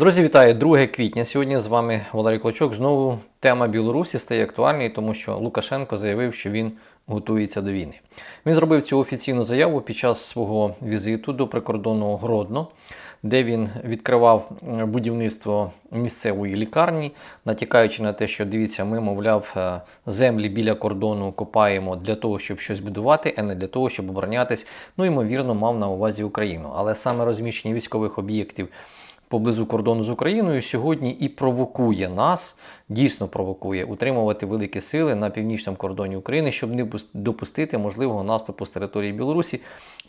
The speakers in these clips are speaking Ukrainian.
Друзі, вітаю! 2 квітня. Сьогодні з вами Валерій Клочок. Знову тема Білорусі стає актуальною, тому що Лукашенко заявив, що він готується до війни. Він зробив цю офіційну заяву під час свого візиту до прикордонного Гродно, де він відкривав е, будівництво місцевої лікарні, натякаючи на те, що дивіться, ми, мовляв, е, землі біля кордону копаємо для того, щоб щось будувати, а не для того, щоб оборонятись. Ну, ймовірно, мав на увазі Україну. Але саме розміщення військових об'єктів поблизу кордону з Україною сьогодні і провокує нас, дійсно провокує утримувати великі сили на північному кордоні України, щоб не допустити можливого наступу з території Білорусі,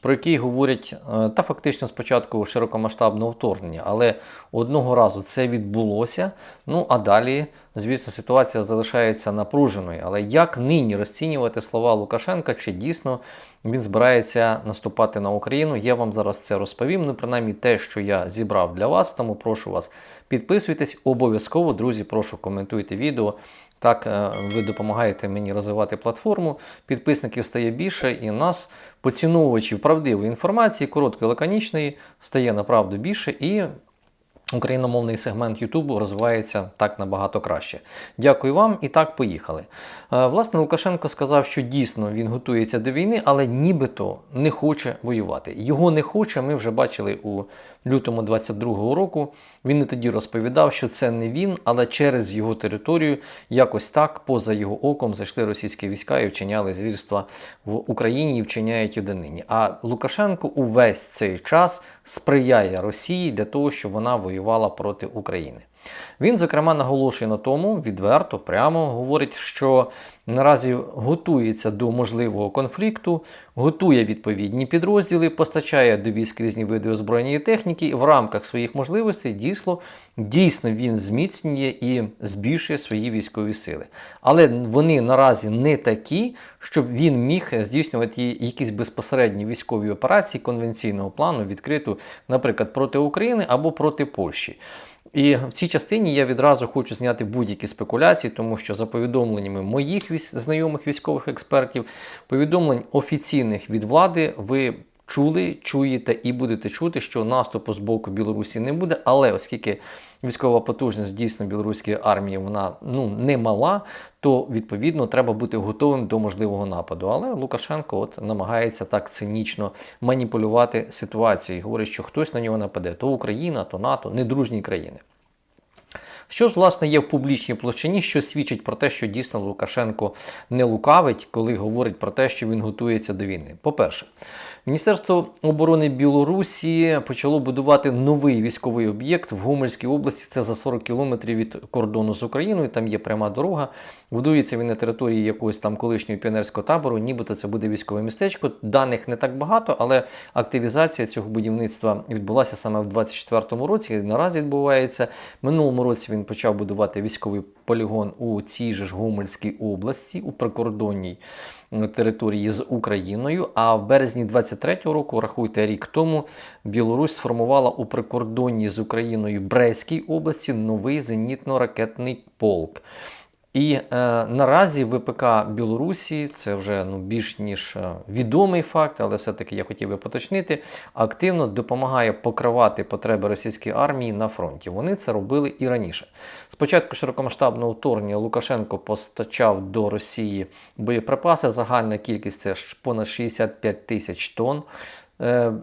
про який говорять е, та фактично спочатку широкомасштабного вторгнення. Але одного разу це відбулося. Ну а далі, звісно, ситуація залишається напруженою. Але як нині розцінювати слова Лукашенка, чи дійсно він збирається наступати на Україну? Я вам зараз це розповім. Ну, принаймні, те, що я зібрав для вас, тому прошу вас підписуйтесь обов'язково, друзі. Прошу коментуйте відео. Так е, ви допомагаєте мені розвивати платформу. Підписників стає більше, і нас, поціновувачів правдивої інформації, короткої, лаконічної, стає направду більше. І Україномовний сегмент Ютубу розвивається так набагато краще. Дякую вам і так поїхали. Е, Власне, Лукашенко сказав, що дійсно він готується до війни, але нібито не хоче воювати. Його не хоче. Ми вже бачили у лютому 22-го року. Він і тоді розповідав, що це не він, але через його територію якось так, поза його оком, зайшли російські війська і вчиняли звірства в Україні і вчиняють і донині. А Лукашенко увесь цей час сприяє Росії для того, щоб вона воювала проти України. Він, зокрема, наголошує на тому, відверто, прямо говорить, що наразі готується до можливого конфлікту, готує відповідні підрозділи, постачає до військ різні види озброєння і техніки, і в рамках своїх можливостей дійсно, дійсно він зміцнює і збільшує свої військові сили. Але вони наразі не такі, щоб він міг здійснювати якісь безпосередні військові операції конвенційного плану, відкриту, наприклад, проти України або проти Польщі. І в цій частині я відразу хочу зняти будь-які спекуляції, тому що за повідомленнями моїх військ- знайомих військових експертів, повідомлень офіційних від влади, ви чули, чуєте і будете чути, що наступу з боку Білорусі не буде. Але оскільки військова потужність дійсно білоруської армії вона ну не мала, то відповідно треба бути готовим до можливого нападу. Але Лукашенко от намагається так цинічно маніпулювати ситуацією. Говорить, що хтось на нього нападе, то Україна, то НАТО, недружні країни. Що власне, є в публічній площині, що свідчить про те, що дійсно Лукашенко не лукавить, коли говорить про те, що він готується до війни. По-перше, Міністерство оборони Білорусі почало будувати новий військовий об'єкт в Гомельській області. Це за 40 кілометрів від кордону з Україною. Там є пряма дорога. Будується він на території якогось там колишнього піонерського табору. Нібито це буде військове містечко. Даних не так багато, але активізація цього будівництва відбулася саме в 24-му році. І наразі відбувається. Минулому році він почав будувати військовий полігон у цій же ж Гомельській області, у прикордонній території з Україною. А в березні 23-го року, рахуйте рік тому, Білорусь сформувала у прикордонній з Україною Брестській області новий зенітно-ракетний полк. І е, наразі ВПК Білорусі, це вже ну, більш ніж е, відомий факт, але все-таки я хотів би поточнити, активно допомагає покривати потреби російської армії на фронті. Вони це робили і раніше. Спочатку широкомасштабного вторгнення Лукашенко постачав до Росії боєприпаси. Загальна кількість це ж понад 65 тисяч тонн. Е,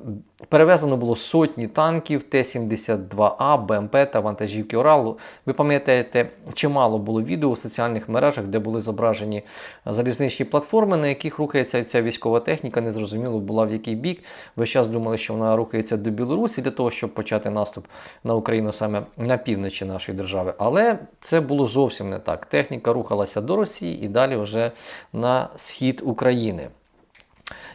Перевезено було сотні танків, Т-72А, БМП та вантажівки Оралу. Ви пам'ятаєте, чимало було відео у соціальних мережах, де були зображені залізничні платформи, на яких рухається ця військова техніка. Незрозуміло була в який бік. Весь час думали, що вона рухається до Білорусі для того, щоб почати наступ на Україну саме на півночі нашої держави. Але це було зовсім не так. Техніка рухалася до Росії і далі вже на схід України.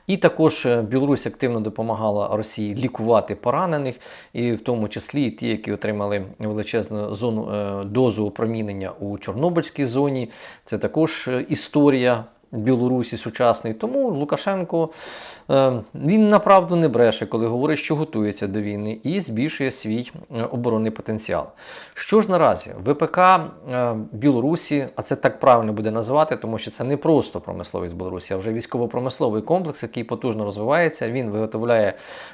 І також е, Білорусь активно допомагала Росії лікувати поранених, і в тому числі і ті, які отримали величезну зону е, дозу опромінення у Чорнобильській зоні. Це також е, історія Білорусі сучасної. Тому Лукашенко е, він направду не бреше, коли говорить, що готується до війни, і збільшує свій е, оборонний потенціал. Що ж наразі ВПК е, Білорусі, а це так правильно буде називати, тому що це не просто промисловість Білорусі, а вже військово-промисловий комплекс, який потужно розвивається. Він виготовляє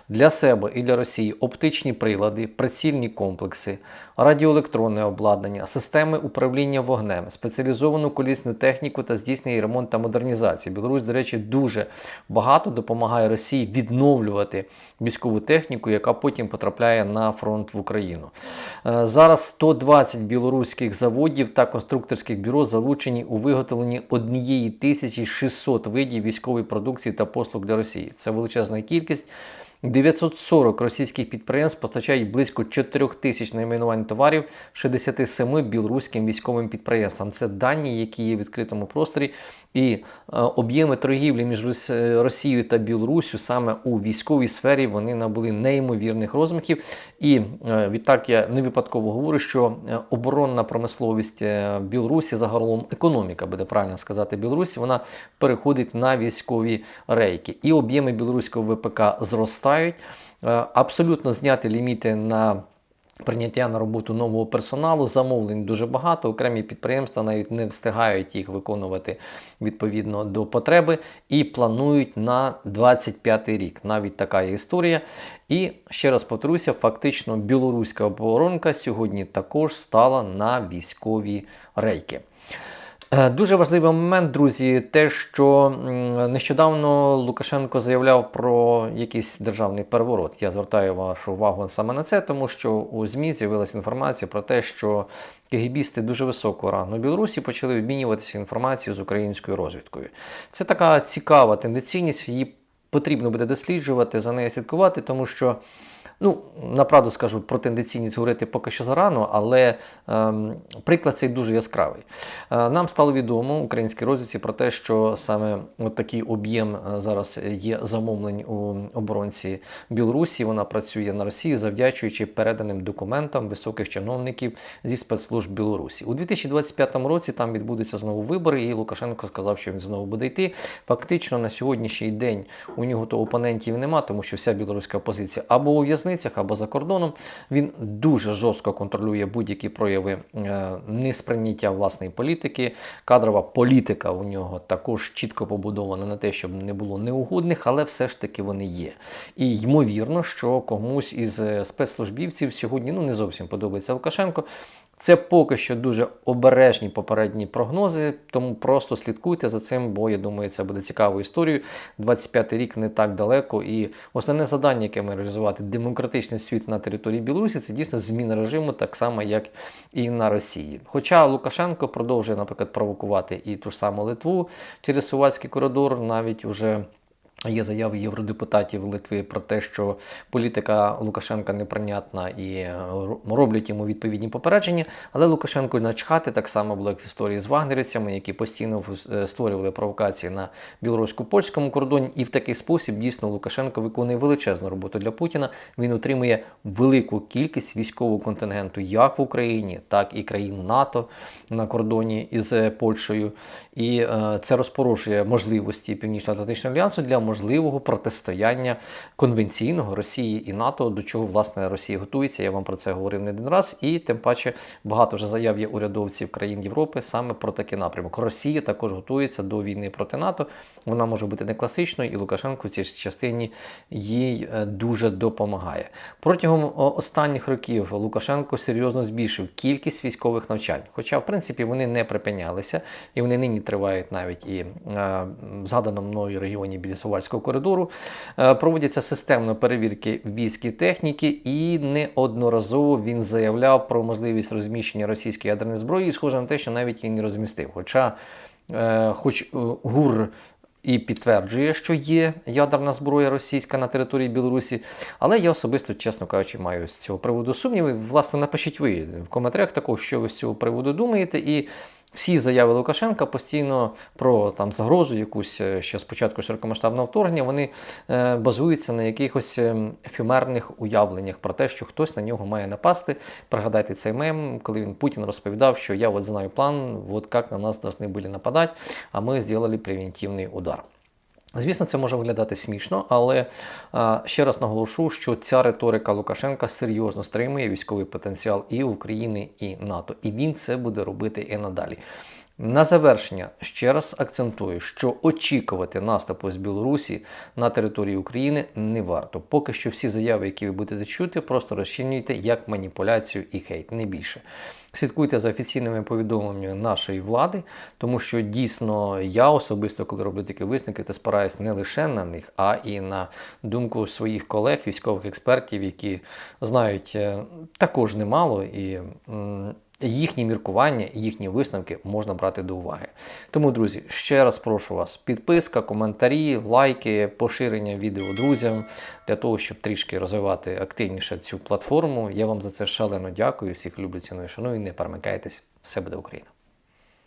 для себе і для Росії оптичні прилади, прицільні комплекси, радіоелектронне обладнання, системи управління вогнем, спеціалізовану колісну техніку та здійснює ремонт та модернізацію. Білорусь, до речі, дуже багато допомагає Росії відновлювати військову техніку, яка потім потрапляє на фронт в Україну. Е, Зараз 120 білоруських заводів та конструкторських бюро залучені у виготовленні 1600 видів військової продукції та послуг для Росії. Це величезна кількість. 940 російських підприємств постачають близько 4 тисяч найменувань товарів 67 білоруським військовим підприємствам. Це дані, які є в відкритому просторі, і е, об'єми торгівлі між е, Росією та Білоруссю саме у військовій сфері вони набули неймовірних розмахів. І е, відтак я не випадково говорю, що е, оборонна промисловість е, Білорусі, загалом економіка, буде правильно сказати, Білорусі, вона переходить на військові рейки. І об'єми білоруського ВПК зростають. Е, Абсолютно зняти ліміти на прийняття на роботу нового персоналу, замовлень дуже багато. Окремі підприємства навіть не встигають їх виконувати відповідно до потреби і планують на 25 рік. Навіть така є історія. І ще раз повторюся, фактично білоруська оборонка сьогодні також стала на військові рейки. Е, Дуже важливий момент, друзі, те, що нещодавно Лукашенко заявляв про якийсь державний переворот. Я звертаю вашу увагу саме на це, тому що у ЗМІ з'явилася інформація про те, що кегібісти дуже високого рангу Білорусі почали обмінюватися інформацією з українською розвідкою. Це така цікава тенденційність, її потрібно буде досліджувати, за нею слідкувати, тому що. Ну, направду скажу, про тенденційність говорити поки що зарано, але ем, приклад цей дуже яскравий. Е, нам стало відомо українській розвідці про те, що саме от такий об'єм е, зараз є замовлень у оборонці Білорусі. Вона працює на Росії, завдячуючи переданим документам високих чиновників зі спецслужб Білорусі. У 2025 році там відбудуться знову вибори, і Лукашенко сказав, що він знову буде йти. Фактично на сьогоднішній день у нього то опонентів нема, тому що вся білоруська опозиція або у в'язницях, або за кордоном. Він дуже жорстко контролює будь-які прояви е, несприйняття власної політики. Кадрова політика у нього також чітко побудована на те, щоб не було неугодних, але все ж таки вони є. І ймовірно, що комусь із е, спецслужбівців сьогодні ну не зовсім подобається Лукашенко. Це поки що дуже обережні попередні прогнози, тому просто слідкуйте за цим, бо я думаю, це буде цікавою історією. 25-й рік не так далеко. І основне завдання, яке ми реалізувати демократичний світ на території Білорусі, це дійсно зміна режиму, так само як і на Росії. Хоча Лукашенко продовжує, наприклад, провокувати і ту ж саму Литву через Сувальський коридор, навіть уже. Є заяви євродепутатів Литви про те, що політика Лукашенка неприйнятна і е, роблять йому відповідні попередження. Але Лукашенко начхати так само було як в історії з вагнерівцями, які постійно е, створювали провокації на білорусько-польському кордоні. І в такий спосіб дійсно Лукашенко виконує величезну роботу для Путіна. Він отримує велику кількість військового контингенту як в Україні, так і країн НАТО на кордоні із е, Польщею. І це розпорушує можливості Північно-Атлантичного альянсу для можливого протистояння конвенційного Росії і НАТО, до чого власне Росія готується. Я вам про це говорив не один раз. І тим паче багато вже заяв є урядовців країн Європи саме про такий напрямок. Росія також готується до війни проти НАТО. Вона може бути не класичною, і Лукашенко в цій частині їй е, дуже допомагає. Протягом останніх років Лукашенко серйозно збільшив кількість військових навчань, хоча в принципі вони не припинялися, і вони нині тривають навіть і е, в згаданому мною регіоні біля Сувальського коридору. Е, проводяться системно перевірки військ і техніки, і неодноразово він заявляв про можливість розміщення російської ядерної зброї, і схоже на те, що навіть він розмістив. Хоча, е, хоч е, ГУР і підтверджує, що є ядерна зброя російська на території Білорусі. Але я особисто, чесно кажучи, маю з цього приводу сумніви. Власне, напишіть ви в коментарях також, що ви з цього приводу думаєте. І всі заяви Лукашенка постійно про там загрозу, якусь е, ще спочатку широкомасштабного вторгнення, вони е, базуються на якихось е, ефемерних уявленнях про те, що хтось на нього має напасти. Пригадайте цей мем, коли він Путін розповідав, що я от знаю план, от як на нас повинні були нападати, а ми зробили превентивний удар. Звісно, це може виглядати смішно, але а, ще раз наголошу, що ця риторика Лукашенка серйозно стримує військовий потенціал і України, і НАТО. І він це буде робити і надалі. На завершення ще раз акцентую, що очікувати наступу з Білорусі на території України не варто. Поки що всі заяви, які ви будете чути, просто розцінюйте як маніпуляцію і хейт, не більше. Слідкуйте за офіційними повідомленнями нашої влади, тому що дійсно я особисто, коли роблю такі висновки, то спираюсь не лише на них, а і на думку своїх колег, військових експертів, які знають е, також немало і. Їхні міркування, їхні висновки можна брати до уваги. Тому, друзі, ще раз прошу вас: підписка, коментарі, лайки, поширення відео друзям для того, щоб трішки розвивати активніше цю платформу. Я вам за це шалено дякую. Всіх люблю, ціную, шаную. Не перемикайтесь. Все буде Україна!